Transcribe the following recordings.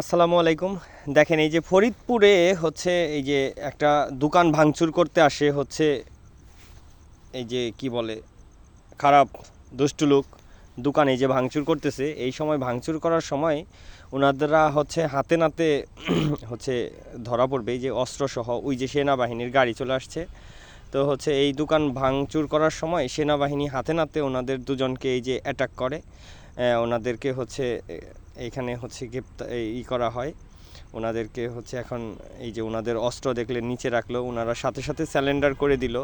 আসসালামু আলাইকুম। দেখেন, এই যে ফরিদপুরে হচ্ছে এই যে একটা দোকান ভাঙচুর করতে আসে হচ্ছে এই যে কি বলে, খারাপ, দুষ্টু লোক দোকান এই যে ভাঙচুর করতেছে। এই সময় ভাঙচুর করার সময় ওনাদেরা হচ্ছে হাতে নাতে হচ্ছে ধরা পড়বে। এই যে অস্ত্রসহ ওই যে সেনাবাহিনীর গাড়ি চলে আসছে। তো হচ্ছে এই দোকান ভাঙচুর করার সময় সেনাবাহিনী হাতে নাতে ওনাদের দুজনকে এই যে অ্যাটাক করে। ওনাদেরকে হচ্ছে এইখানে হচ্ছে গ্রেপ্তার ই করা হয়। ওনাদেরকে হচ্ছে এখন এই যে ওনাদের অস্ত্র দেখলে নিচে রাখল, ওনারা সাথে সাথে স্যালেন্ডার করে দিল।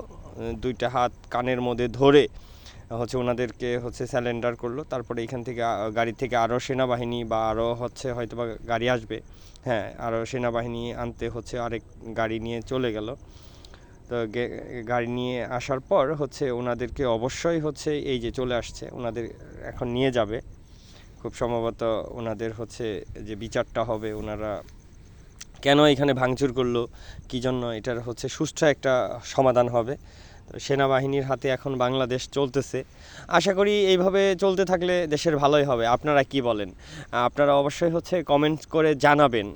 দুইটা হাত কানের মধ্যে ধরে হচ্ছে ওনাদেরকে হচ্ছে স্যালেন্ডার করল। তারপরে এখান থেকে গাড়ি থেকে আরও সেনাবাহিনী বা আরও হচ্ছে হয়তো বা গাড়ি আসবে হ্যাঁ আরও সেনাবাহিনী আনতে হচ্ছে আরেক গাড়ি নিয়ে চলে গেল। তো গাড়ি নিয়ে আসার পর হচ্ছে ওনাদেরকে অবশ্যই হচ্ছে এই যে চলে আসছে, ওনাদের এখন নিয়ে যাবে। খুব সম্ভবত ওনাদের হচ্ছে যে বিচারটা হবে, ওনারা কেন এখানে ভাঙচুর করল, কী জন্য এটার হচ্ছে সুষ্ঠু একটা সমাধান হবে। সেনাবাহিনীর হাতে এখন বাংলাদেশ চলতেছে। আশা করি এইভাবে চলতে থাকলে দেশের ভালোই হবে। আপনারা কি বলেন? আপনারা অবশ্যই হচ্ছে কমেন্ট করে জানাবেন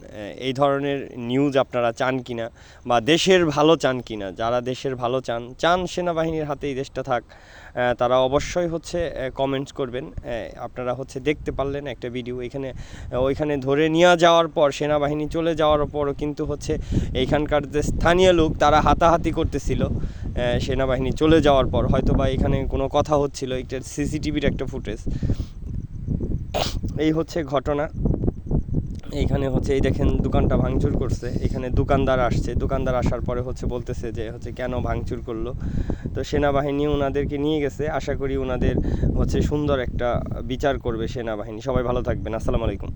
এই ধরনের নিউজ আপনারা চান কিনা বা দেশের ভালো চান কিনা। যারা দেশের ভালো চান চান সেনাবাহিনীর হাতে এই দেশটা থাক তারা অবশ্যই হচ্ছে কমেন্টস করবেন। আপনারা হচ্ছে দেখতে পারলেন একটা ভিডিও এখানে ওইখানে ধরে নিয়ে যাওয়ার পর, সেনাবাহিনী চলে যাওয়ার পরও কিন্তু হচ্ছে এইখানকার যে স্থানীয় লোক, তারা হাতাহাতি করতেছিল। সেনাবাহিনী চলে যাওয়ার পর হয়তো বা এখানে কোনো কথা হচ্ছিল, একটা সিসিটিভির একটা ফুটেজ। এই হচ্ছে ঘটনা। এইখানে হচ্ছে, এই দেখেন দোকানটা ভাঙচুর করছে। এখানে দোকানদার আসছে। দোকানদার আসার পরে হচ্ছে বলতেছে যে হচ্ছে, কেন ভাঙচুর করল? তো সেনাবাহিনী ওনাদেরকে নিয়ে গেছে। আশা করি ওনাদের হচ্ছে সুন্দর একটা বিচার করবে সেনাবাহিনী। সবাই ভালো থাকবেন। আসসালামু আলাইকুম।